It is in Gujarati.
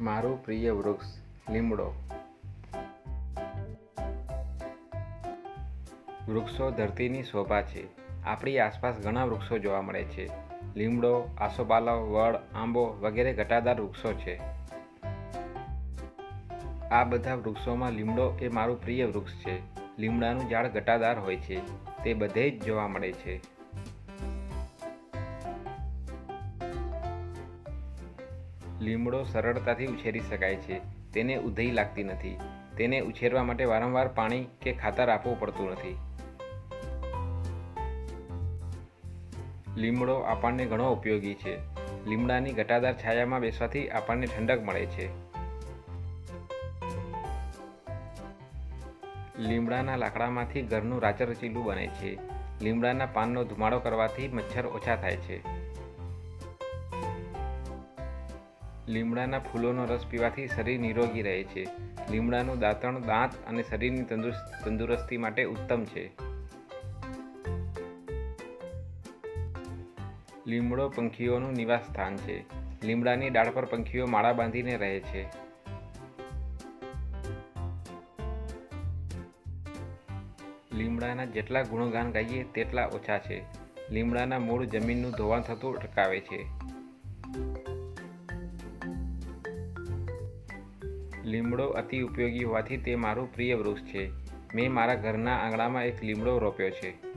મારું પ્રિય વૃક્ષ, લીમડો. વૃક્ષો ધરતીની શોભા છે. આપણી આસપાસ ઘણા વૃક્ષો જોવા મળે છે. લીમડો, આસોપાલવ, વડ, આંબો વગેરે ઘટાદાર વૃક્ષો છે. આ બધા વૃક્ષોમાં લીમડો એ મારું પ્રિય વૃક્ષ છે. લીમડાનું ઝાડ ઘટાદાર હોય છે. તે બધે જ જોવા મળે છે. લીમડો સરળતાથી ઉછેરી શકાય છે. તેને ઉધઈ લાગતી નથી. તેને ઉછેરવા માટે વારંવાર પાણી કે ખાતર આપવું પડતું નથી. લીમડો આપણને ઘણો ઉપયોગી છે. લીમડાની ઘટાદાર છાયામાં બેસવાથી આપણને ઠંડક મળે છે. લીમડાના લાકડામાંથી ઘરનું રાચરચીલું બને છે. લીમડાના પાનનો ધુમાડો કરવાથી મચ્છર ઓછા થાય છે. લીમડાના ફૂલોનો રસ પીવાથી શરીર નિરોગી રહે છે. લીમડાનું દાંતણ દાંત અને શરીરની તંદુરસ્ત તંદુરસ્તી માટે ઉત્તમ છે. લીમડો પંખીઓનું નિવાસ સ્થાન છે. લીમડાની ડાળ પર પંખીઓ માળા બાંધીને રહે છે. લીમડાના જેટલા ગુણગાન ગાઈએ તેટલા ઓછા છે. લીમડાના મૂળ જમીનનું ધોવાણ થતું અટકાવે છે. લીમડો અતિ ઉપયોગી હોવાથી તે મારું પ્રિય વૃક્ષ છે. મેં મારા ઘરના આંગણામાં એક લીમડો રોપ્યો છે.